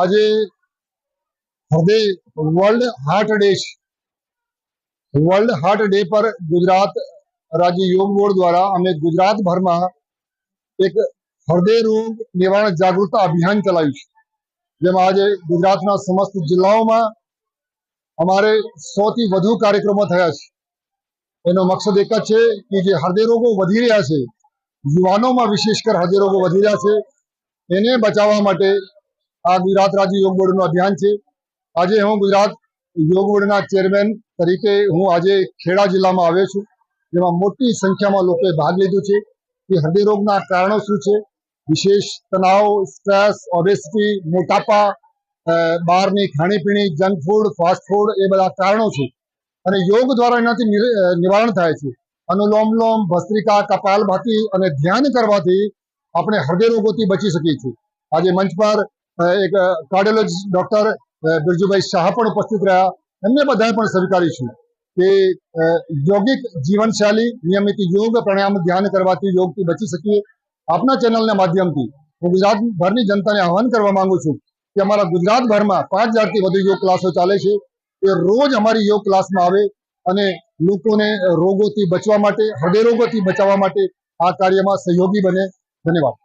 આજે હૃદય world heart day world heart day પર ગુજરાત રાજ્ય યુગ મોડ દ્વારા અમે ગુજરાત ભરમાં એક હૃદય રૂપી નિવાણ જાગૃતિ અભિયાન ચલાવ્યું છે જેમ આજે ગુજરાતના समस्त જિલ્લાઓમાં ہمارے 100 થી વધુ કાર્યક્રમો થયા છે તેનો મકસદ એક જ છે કે જે હૃદય રોગો વધી રહ્યા છે યુવાનોમાં વિશેષકર હૃદય રોગો વધી રહ્યા છે તેને બચાવવા માટે આ ગુજરાત રાજ્ય યોગ બોર્ડનું અભિયાન છે આજે હું ગુજરાત યોગ બોર્ડના ચેરમેન તરીકે હું આજે ખેડા જિલ્લામાં આવ્યો છું જેમાં મોટી સંખ્યામાં લોકોએ ભાગ લીધો છે કે હૃદયરોગના કારણો શું છે વિશેષ તણાવ સ્ટ્રેસ ઓબેસિટી મોટાપા બહારની ખાણીપીણી જંક ફૂડ ફાસ્ટ ફૂડ એ બધા કારણો છે અને યોગ દ્વારા એનાથી નિવારણ થાય છે અનુલોમ લોમ ભસ્ત્રિકા કપાલભાતી અને ધ્યાન કરવાથી આપણે હૃદયરોગોથી બચી શકીએ છીએ આજે મંચ પર એ એક કાર્ડિયોલોજિસ્ટ ડોક્ટર દર્જુભાઈ શાહ પણ ઉપસ્થિત રહ્યા અને મેં બધાય પણ સરકારી છું કે યોગિક જીવનશૈલી નિયમિત યોગ પ્રાણાયામ ધ્યાન કરવાથી યોગથી بچી સકીએ આપના ચેનલના માધ્યમથી તો ગુજરાતની ભરની જનતાને આહવાન કરવા માંગુ છું કે અમારું ગુજરાત ભરમાં 5000 થી વધુ યોગ ક્લાસો ચાલે છે કે રોજ અમારી યોગ ક્લાસમાં આવે અને લોકોને રોગોથી બચવા માટે હદેરોગોથી બચાવવા માટે આ કાર્યમાં સહયોગી બને ધન્યવાદ